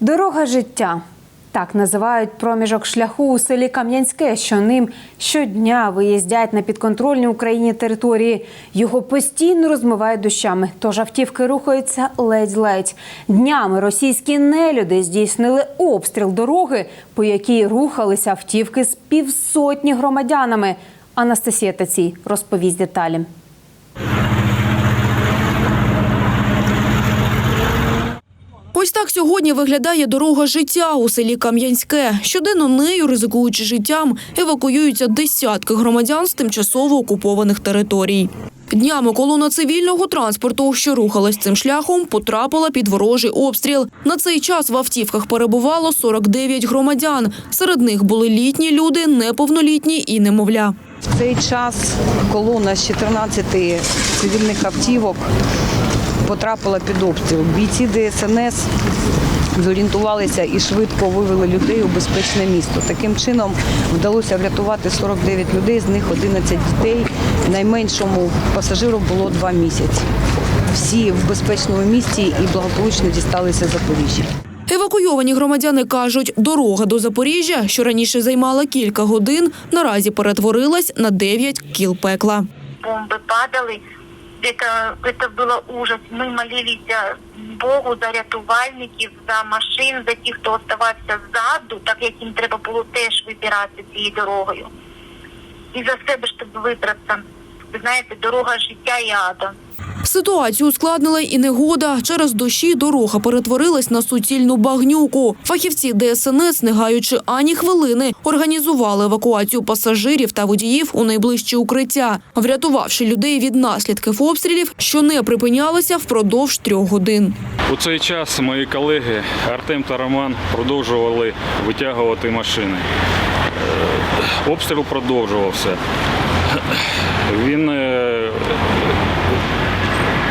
Дорога життя. Так називають проміжок шляху у селі Кам'янське, що ним щодня виїздять на підконтрольні Україні території. Його постійно розмивають дощами, тож автівки рухаються ледь-ледь. Днями російські нелюди здійснили обстріл дороги, по якій рухалися автівки з півсотні громадянами. Анастасія Тацій розповість деталі. Ось так сьогодні виглядає дорога життя у селі Кам'янське. Щоденно нею, ризикуючи життям, евакуюються десятки громадян з тимчасово окупованих територій. Днями колона цивільного транспорту, що рухалась цим шляхом, потрапила під ворожий обстріл. На цей час в автівках перебувало 49 громадян. Серед них були літні люди, неповнолітні і немовля. В цей час колона з 14 цивільних автівок потрапила під обстріл. Бійці ДСНС зорієнтувалися і швидко вивели людей у безпечне місто. Таким чином вдалося врятувати 49 людей, з них 11 дітей. Найменшому пасажиру було 2 місяці. Всі в безпечному місті і благополучно дісталися Запоріжжя. Евакуйовані громадяни кажуть, дорога до Запоріжжя, що раніше займала кілька годин, наразі перетворилась на 9 кіл пекла. бомбы падали Это, это было ужас. Мы молились за Богу, за рятувальників, за машин, за тих, хто оставався ззаду, так як їм треба було теж вибиратися цією дорогою. І за себе, щоб вибратися. Ви знаєте, дорога життя і ада. Ситуацію ускладнила і негода. Через дощі дорога перетворилась на суцільну багнюку. Фахівці ДСНС, не гаючи ані хвилини, організували евакуацію пасажирів та водіїв у найближчі укриття, врятувавши людей від наслідків обстрілів, що не припинялися впродовж трьох годин. У цей час мої колеги Артем та Роман продовжували витягувати машини. Е, Обстріл продовжувався. Він е,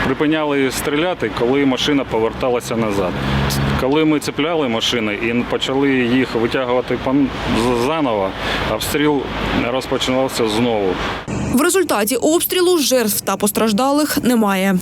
припиняли стріляти, коли машина поверталася назад. Коли ми цепляли машини і почали їх витягувати заново, обстріл розпочинався знову. В результаті обстрілу жертв та постраждалих немає.